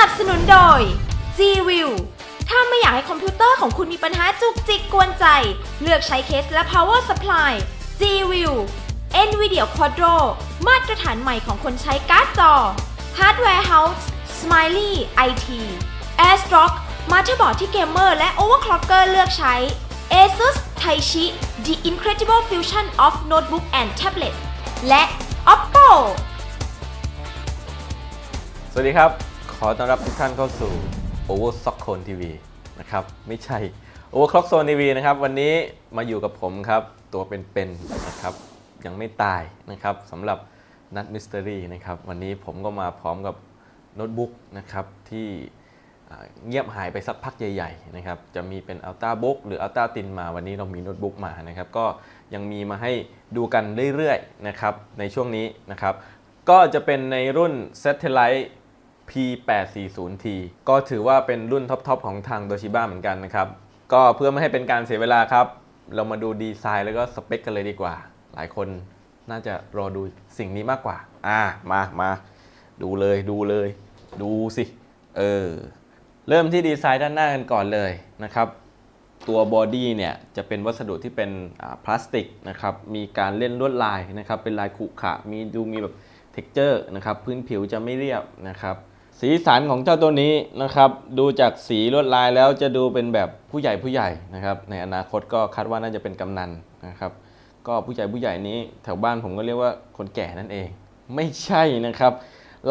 นับสนุนโดย G-View ถ้าไม่อยากให้คอมพิวเตอร์ของคุณมีปัญหาจุกจิกกวนใจ เลือกใช้เคสและ power supply G-View NVIDIA Quadro มาตรฐานใหม่ของคนใช้การ์ดจอ Hardware House Smiley IT AirStrock มาเตอร์บอร์ดที่เกมเมอร์และ overclocker เลือกใช้ ASUS Taichi The Incredible Fusion of Notebook and Tablet และ Oppo สวัสดีครับ ขอต้อนรับทุกท่านเข้าสู่ Over s o c k Zone TV นะครับ ไม่ใช่ Overclock Zone TV นะครับ วันนี้มาอยู่กับผมครับ ตัวเป็นๆนะครับ ยังไม่ตายนะครับสำหรับนัดมิส t ต r y นะครับ วันนี้ผมก็มาพร้อมกับโน้ตบุ๊กนะครับ ที่เงียบหายไปสักพักใหญ่ๆนะครับ จะมีเป็น Ultra Book หรือ Ultra Thin มา วันนี้เรามีโน้ตบุ๊กมานะครับ ก็ยังมีมาให้ดูกันเรื่อยๆนะครับ ในช่วงนี้นะครับ ก็จะเป็นในรุ่น Satellite P840T ก็ถือว่าเป็นรุ่นท็อปๆของทางโ o ชิบ้าเหมือนกันนะครับ ก็เพื่อไม่ให้เป็นการเสียเวลาครับ เรามาดูดีไซน์แล้วก็สเปคกันเลยดีกว่า หลายคนน่าจะรอดูสิ่งนี้มากกว่า อ่ามามาดูเลยดูเลย ดูสิ เออ เริ่มที่ดีไซน์ด้านหน้ากันก่อนเลยนะครับ ตัวบอดี้เนี่ยจะเป็นวัสดุที่เป็นอ่าพลาสติกนะครับ มีการเล่นลวดลายนะครับ เป็นลายขรุขระมีดูมีแบบเท็กเจอร์นะครับ พื้นผิวจะไม่เรียบนะครับ สีสันของเจ้าตัวนี้นะครับ ดูจากสีลวดลายแล้วจะดูเป็นแบบผู้ใหญ่ผู้ใหญ่นะครับ ในอนาคตก็คาดว่าน่าจะเป็นกำนันนะครับ ก็ผู้ใหญ่ผู้ใหญ่นี้แถวบ้านผมก็เรียกว่าคนแก่นั่นเอง ไม่ใช่นะครับ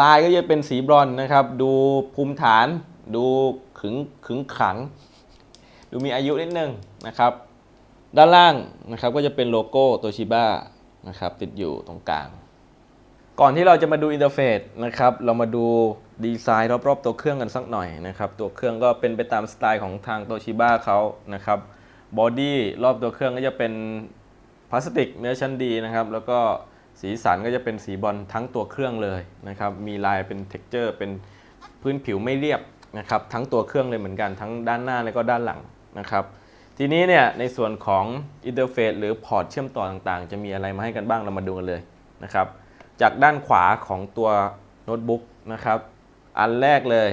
ลายก็จะเป็นสีบรอนนะครับ ดูภูมิฐาน ดูขึงขึงขัง ดูมีอายุนิดนึงนะครับ ด้านล่างนะครับก็จะเป็นโลโก้โตชิบ้านะครับติดอยู่ตรงกลาง ก่อนที่เราจะมาดูอินเทอร์เฟซนะครับ เรามาดูดีไซน์รอบๆ ตัวเครื่องกันสักหน่อยนะครับ ตัวเครื่องก็เป็นไปตามสไตล์ของทางโตชิบ้าเขานะครับบอดี้รอบตัวเครื่องก็จะเป็นพลาสติกเนื้อชั้นดีนะครับ แล้วก็สีสันก็จะเป็นสีบอลทั้งตัวเครื่องเลยนะครับ มีลายเป็นเท็กเจอร์เป็นพื้นผิวไม่เรียบนะครับ ทั้งตัวเครื่องเลยเหมือนกันทั้งด้านหน้าและก็ด้านหลังนะครับ ทีนี้เนี่ยในส่วนของอินเทอร์เฟซหรือพอร์ตเชื่อมต่อต่างๆ จะมีอะไรมาให้กันบ้างเรามาดูกันเลยนะครับ จากด้านขวาของตัวโน้ตบุ๊กนะครับ อันแรกเลย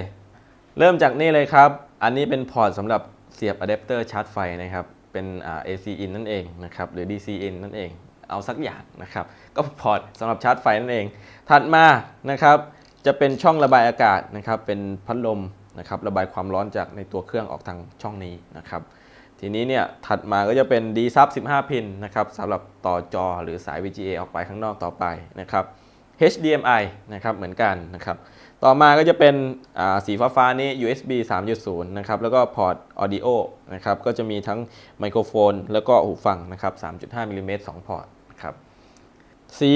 เริ่มจากนี่เลยครับ อันนี้เป็นพอร์ตสำหรับเสียบอะแดปเตอร์ชาร์จไฟนะครับ เป็นอ่า AC in นั่นเองนะครับ หรือ DC in นั่นเอง เอาสักอย่างนะครับ ก็พอร์ตสำหรับชาร์จไฟนั่นเอง ถัดมานะครับ จะเป็นช่องระบายอากาศนะครับ เป็นพัดลมนะครับ ระบายความร้อนจากในตัวเครื่องออกทางช่องนี้นะครับ ทีนี้เนี่ยถัดมาก็จะเป็น D sub 15 พินนะครับสำหรับต่อจอหรือสาย VGA ออกไปข้างนอกต่อไปนะครับ HDMI นะครับเหมือนกันนะครับต่อมาก็จะเป็นอ่าสีฟ้าๆนี้ USB 3.0 นะครับ แล้วก็พอร์ต Audio นะครับ ก็จะมีทั้งไมโครโฟน แล้วก็หูฟังนะครับ 3.5มิลลิเมตร2พอร์ตนะครับ สี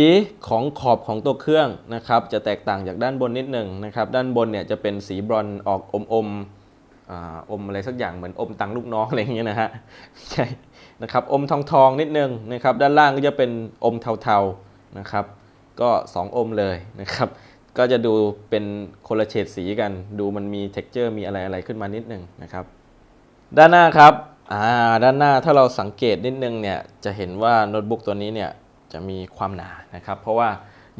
ของขอบของตัวเครื่องนะครับ จะแตกต่างจากด้านบนนิดหนึ่งนะครับ ด้านบนเนี่ยจะเป็นสีบรอนซ์ออกอมอมๆ อมอะไรสักอย่างเหมือนอมตังลูกน้องอะไรอย่างเงี้ยนะฮะใช่นะครับอมทองทองนิดนึงนะครับด้านล่างก็จะเป็นอมเทาๆนะครับ ก็2อมเลยนะครับก็จะดูเป็นคนละเฉดสีกัน ดูมันมี t e x t อร์มีอะไรอะไรขึ้นมานิดนึงนะครับ ด้านหน้าครับอ่าด้านหน้าถ้าเราสังเกตนิดนึงเนี่ยจะเห็นว่าโน้ตบุ๊กตัวนี้เนี่ยจะมีความหนานะครับ เพราะว่า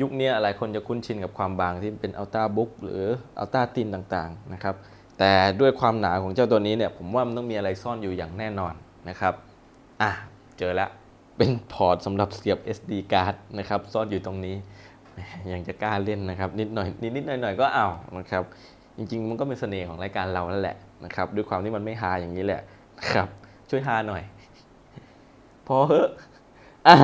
ยุคนี้หลายคนจะคุ้นชินกับความบางที่เป็น Ultra Book หรือ Ultra Thin ต่างๆนะครับ แต่ด้วยความหนาของเจ้าตัวนี้เนี่ยผมว่ามันต้องมีอะไรซ่อนอยู่อย่างแน่นอนนะครับ อะ เจอแล้วเป็นพอร์ตสำหรับเสียบ SD card นะครับ ซ่อนอยู่ตรงนี้ ยังจะกล้าเล่นนะครับ นิดหน่อย นิดนิดหน่อยหน่อยก็เอานะครับ จริง ๆ มันก็เป็นเสน่ห์ของรายการเราแล้วแหละนะครับ ด้วยความที่มันไม่ฮาอย่างนี้แหละนะครับ ช่วยฮาหน่อย พอเหอะอะ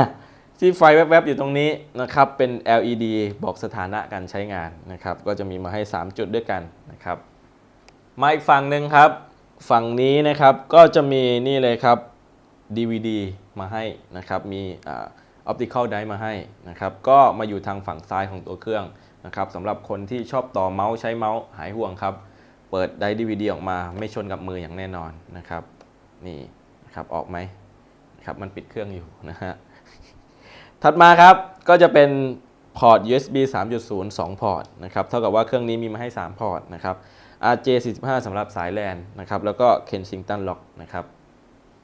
ที่ไฟแวบๆอยู่ตรงนี้นะครับ เป็น LED บอกสถานะการใช้งานนะครับ ก็จะมีมาให้ 3 จุดด้วยกันนะครับ มาอีกฝั่งหนึ่งครับ ฝั่งนี้นะครับก็จะมีนี่เลยครับ DVD มาให้นะครับ มีอ่า optical drive มาให้นะครับ ก็มาอยู่ทางฝั่งซ้ายของตัวเครื่องนะครับสำหรับคนที่ชอบต่อเมาส์ใช้เมาส์หายห่วงครับ เปิดไดร์ DVD ออกมาไม่ชนกับมืออย่างแน่นอนนะครับ นี่นะครับออกไหมครับมันปิดเครื่องอยู่นะฮะ ถัดมาครับก็จะเป็นพอร์ต USB 3.0 2 พอร์ตนะครับ เท่ากับว่าเครื่องนี้มีมาให้ 3 พอร์ตนะครับ RJ45 สำหรับสายแลนนะครับแล้วก็ Kensington Lock นะครับ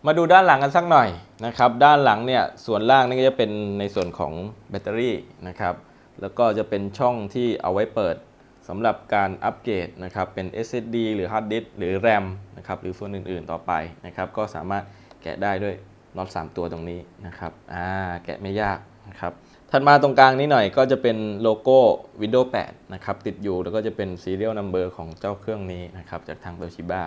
มาดูด้านหลังกันสักหน่อยนะครับด้านหลังเนี่ยส่วนล่างนี่ก็จะเป็นในส่วนของแบตเตอรี่นะครับแล้วก็จะเป็นช่องที่เอาไว้เปิดสำหรับการอัปเกรดนะครับเป็น SSD หรือ Hard Disk หรือ RAM นะครับหรือส่วนอื่นๆต่อไปนะครับก็สามารถแกะได้ด้วยน็อต3ตัวตรงนี้นะครับอ่าแกะไม่ยากนะครับ ถัดมาตรงกลางนี้หน่อยก็จะเป็นโลโก้ Windows 8 นะครับ ติดอยู่แล้วก็จะเป็น Serial Number ของเจ้าเครื่องนี้นะครับ จากทาง Toshiba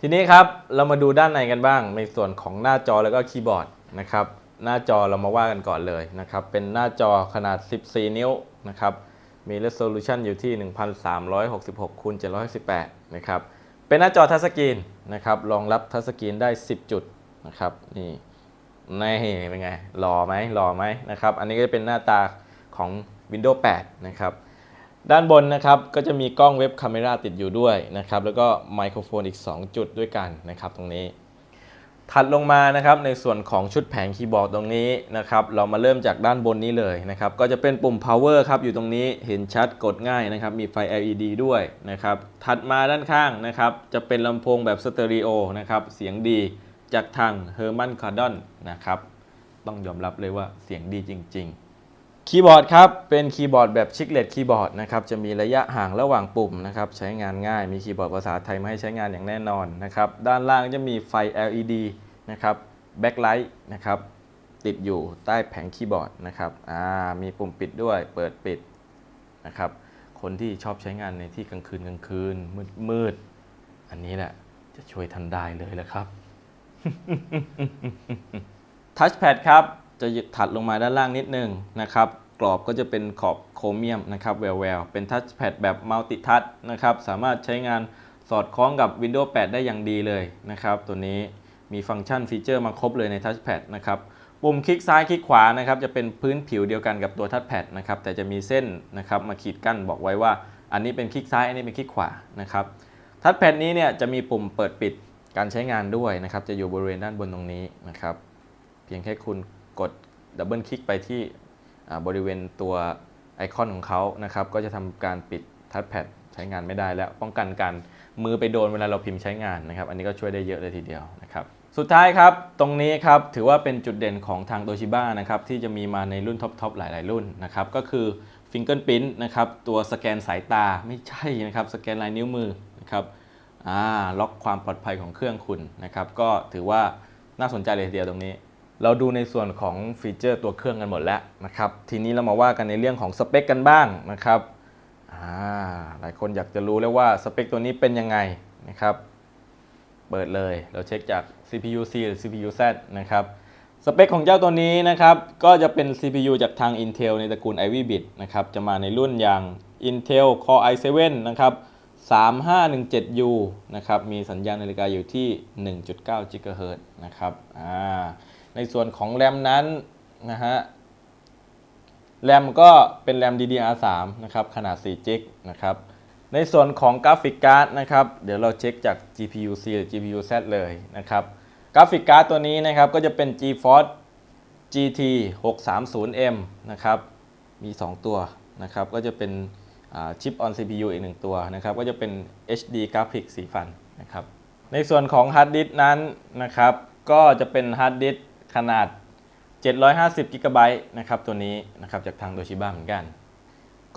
ทีนี้ครับ เรามาดูด้านในกันบ้าง ในส่วนของหน้าจอแล้วก็คีย์บอร์ดนะครับ หน้าจอเรามาว่ากันก่อนเลยนะครับ เป็นหน้าจอขนาด 14 นิ้วนะครับ มี resolution อยู่ที่ 1366คูณ718นะครับ เป็นหน้าจอทัชสกรีนนะครับ รองรับทัชสกรีนได้ 10 จุดนะครับ นี่ นี่เป็นไงหล่อไหมหล่อไหมนะครับ อันนี้ก็จะเป็นหน้าตาของ Windows 8 นะครับ ด้านบนนะครับก็จะมีกล้องเว็บคาเมราติดอยู่ด้วยนะครับ แล้วก็ไมโครโฟนอีก 2 จุดด้วยกันนะครับ ตรงนี้ ถัดลงมานะครับในส่วนของชุดแผงคีย์บอร์ดตรงนี้นะครับ เรามาเริ่มจากด้านบนนี้เลยนะครับ ก็จะเป็นปุ่ม power ครับอยู่ตรงนี้เห็นชัดกดง่ายนะครับ มีไฟ LED ด้วยนะครับ ถัดมาด้านข้างนะครับ จะเป็นลำโพงแบบสเตอริโอนะครับ เสียงดี จากทาง Herman Kardon นนะครับ ต้องยอมรับเลยว่าเสียงดีจริง ๆ คีย์บอร์ดครับ เป็นคีย์บอร์ดแบบชิคเลตคีย์บอร์ดนะครับ จะมีระยะห่างระหว่างปุ่มนะครับ ใช้งานง่าย มีคีย์บอร์ดภาษาไทยมาให้ใช้งานอย่างแน่นอนนะครับ ด้านล่างจะมีไฟ LED นะครับแบ็คไลท์นะครับ ติดอยู่ใต้แผงคีย์บอร์ดนะครับ มีปุ่มปิดด้วย เปิดปิดนะครับ คนที่ชอบใช้งานในที่กลางคืนกลางคืนมืดมืดอันนี้แหละจะช่วยทันได้เลยแหละครับ ทัชแพดครับ จะถัดลงมาด้านล่างนิดนึงนะครับ กรอบก็จะเป็นขอบโครเมียมนะครับแวววเป็นทัชแพดแบบมัลติทัชนะครับ สามารถใช้งานสอดคล้องกับ Windows 8 ได้อย่างดีเลยนะครับ ตัวนี้มีฟังก์ชันฟีเจอร์มาครบเลยในทัชแพดนะครับปุ่มคลิกซ้ายคลิกขวานะครับจะเป็นพื้นผิวเดียวกันกับตัวทัชแพดนะครับแต่จะมีเส้นนะครับมาขีดกั้นบอกไว้ว่า อันนี้เป็นคลิกซ้ายอันนี้เป็นคลิกขวานะครับทัชแพดนี้เนี่ยจะมีปุ่มเปิดปิด การใช้งานด้วยนะครับ จะอยู่บริเวณด้านบนตรงนี้นะครับ เพียงแค่คุณกดดับเบิลคลิกไปที่บริเวณตัวไอคอนของเขานะครับ ก็จะทำการปิดทัชแพดใช้งานไม่ได้แล้ว ป้องกันการมือไปโดนเวลาเราพิมพ์ใช้งานนะครับ อันนี้ก็ช่วยได้เยอะเลยทีเดียวนะครับสุดท้ายครับ ตรงนี้ครับ ถือว่าเป็นจุดเด่นของทางโตชิบ้านะครับ ที่จะมีมาในรุ่นท็อปๆหลาย ๆ รุ่นนะครับ ก็คือฟิงเกิลปิ้นนะครับ ตัวสแกนสายตาไม่ใช่นะครับ สแกนลายนิ้วมือนะครับ อ่าล็อกความปลอดภัยของเครื่องคุณนะครับก็ถือว่าน่าสนใจเลยทีเดียวตรงนี้ เราดูในส่วนของฟีเจอร์ตัวเครื่องกันหมดแล้วนะครับทีนี้เรามาว่ากันในเรื่องของสเปคกันบ้างนะครับอ่าหลายคนอยากจะรู้แล้วว่าสเปคตัวนี้เป็นยังไงนะครับเปิดเลยเราเช็คจาก CPU C หรือ CPU Z นะครับสเปคของเจ้าตัวนี้นะครับก็จะเป็น CPU จากทาง Intel ในตระกูล Ivy Bit นะครับจะมาในรุ่นอย่าง Intel Core i7 นะครับ 3517U นะครับ มีสัญญาณนาฬิกาอยู่ที่ 1.9 GHz นะครับ ในส่วนของแรมนั้นนะฮะ แรมก็เป็นแรม DDR3 นะครับ ขนาด4 g b นะครับ ในส่วนของกราฟิกการ์ดนะครับ เดี๋ยวเราเช็คจาก GPU C หรือ GPU Z เลยนะครับ กราฟิกการ์ดตัวนี้นะครับ ก็จะเป็น GeForce GT 630M นะครับ มี 2 ตัวนะครับ ก็จะเป็น ชิป on CPU อีก1ตัวนะครับก็จะเป็น HD กราฟิกสีฟันนะครับในส่วนของฮาร์ดดิสนั้นนะครับก็จะเป็นฮาร์ดดิสขนาด 750 g b นะครับตัวนี้นะครับจากทางโดชิบ้าเหมือนกัน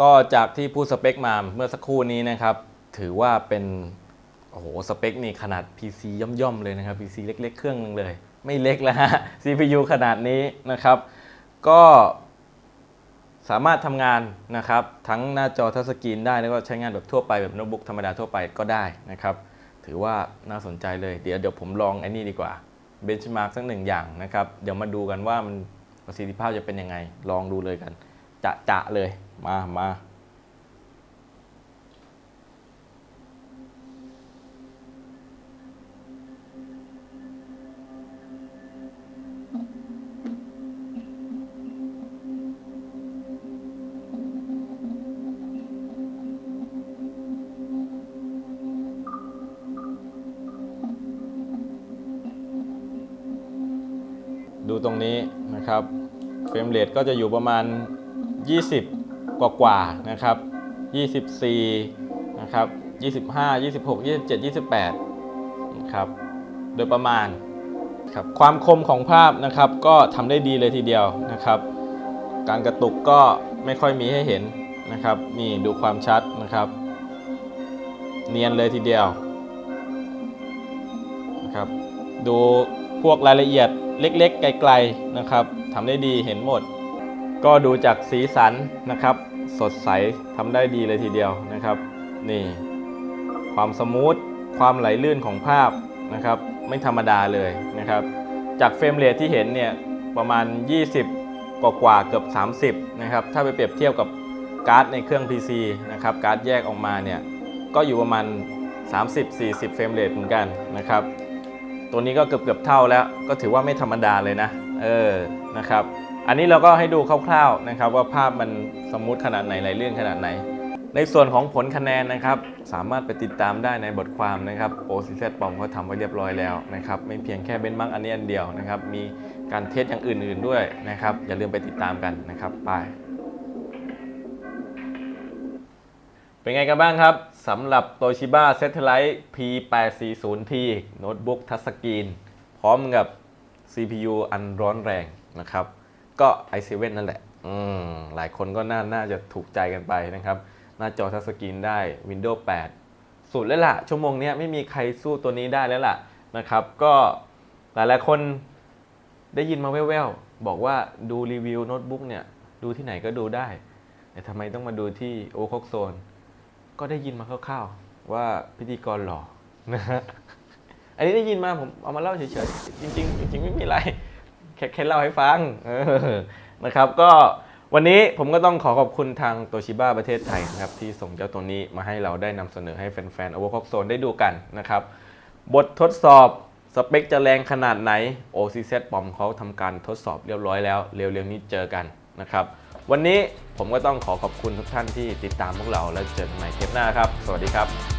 ก็จากที่พูดสเปคมาเมื่อสักครู่นี้นะครับถือว่าเป็นโอ้โหสเปคนี่ขนาด PC ย่อมๆเลยนะครับ PC เล็กๆ เครื่องหนึงเลย ไม่เล็กแล้วฮะ CPU ขนาดนี้นะครับ ก็ สามารถทำงานนะครับทั้งหน้าจอทัชสกรีนได้แล้วก็ใช้งานแบบทั่วไปแบบโน้ตบุ๊กธรรมดาทั่วไปก็ได้นะครับ ถือว่าน่าสนใจเลยเดี๋ยวเดี๋ยวผมลองไอ้นี่ดีกว่าเบนช์มาร์กสักหนึ่งอย่างนะครับ เดี๋ยวมาดูกันว่ามันประสิทธิภาพจะเป็นยังไง ลองดูเลยกัน จะจะเลยมามา ดูตรงนี้นะครับเฟรมเรทก็จะอยู่ประมาณ 20 กว่ากว่าๆนะครับ 24 นะครับ 25 26 27 28นะครับโดยประมาณครับความคมของภาพนะครับก็ทำได้ดีเลยทีเดียวนะครับ การกระตุกก็ไม่ค่อยมีให้เห็นนะครับนี่ดูความชัดนะครับ เนียนเลยทีเดียวนะครับดูพวกรายละเอียด เล็กๆ ไกลๆนะครับทำได้ดีเห็นหมด ก็ดูจากสีสันนะครับ สดใสทำได้ดีเลยทีเดียวนะครับนี่ความสมูทความไหลลื่นของภาพนะครับไม่ธรรมดาเลยนะครับ จากเฟรมเรทที่เห็นเนี่ยประมาณ 20 กว่ากว่าเกือบ 30นะครับถ้าไปเปรียบเทียบกับการ์ดในเครื่อง PC นะครับการ์ดแยกออกมาเนี่ยก็อยู่ประมาณ 30-40 เฟรมเรทเหมือนกันนะครับ ตัวนี้ก็เกือบเกือบๆเท่าแล้ว ก็ถือว่าไม่ธรรมดาเลยนะ เออ นะครับ อันนี้เราก็ให้ดูคร่าวๆนะครับ ว่าภาพมันสมูทขนาดไหนไหลเลื่อนขนาดไหน ในส่วนของผลคะแนนนะครับ สามารถไปติดตามได้ในบทความนะครับ OCZ ปอมเขาทำไว้เรียบร้อยแล้วนะครับ ไม่เพียงแค่เบนมาร์อันนี้อันเดียวนะครับ มีการเทสอย่างอื่นๆด้วยนะครับ อย่าลืมไปติดตามกันนะครับ ไป เป็นไงกันบ้างครับ สำหรับ Toshiba Satellite P840T โน้ตบุ๊กทัชสกรีน พร้อมกับ CPU อันร้อนแรงนะครับ ก็ i7 นั่นแหละ อืม หลายคนก็น่าน่าจะถูกใจกันไปนะครับ หน้าจอทัชสกรีนได้ Windows 8 สุดแล้วล่ะ ชั่วโมงนี้ไม่มีใครสู้ตัวนี้ได้แล้วล่ะนะครับ ก็หลายๆคนได้ยินมาแว่วๆ บอกว่าดูรีวิวโน้ตบุ๊กเนี่ย ดูที่ไหนก็ดูได้แต่ทำไมต้องมาดูที่โอคอกโซน ก็ได้ยินมาคร่าวๆว่าพิธีกรหล่อนะฮะอันนี้ได้ยินมาผมเอามาเล่าเฉยๆจริงๆจริงๆไม่มีอะไรแค่แค่เล่าให้ฟังเออนะครับก็วันนี้ผมก็ต้องขอขอบคุณทางโตชิบ้าประเทศไทยนะครับที่ส่งเจ้าตัวนี้มาให้เราได้นำเสนอให้แฟนๆ Overclock Zone ได้ดูกันนะครับ บททดสอบสเปคจะแรงขนาดไหน OCZ ปอมเขาทำการทดสอบเรียบร้อยแล้ว เร็วๆนี้เจอกันนะครับ วันนี้ผมก็ต้องขอขอบคุณทุกท่านที่ติดตามพวกเราแล้วเจอกันใหม่เทปหน้าครับ สวัสดีครับ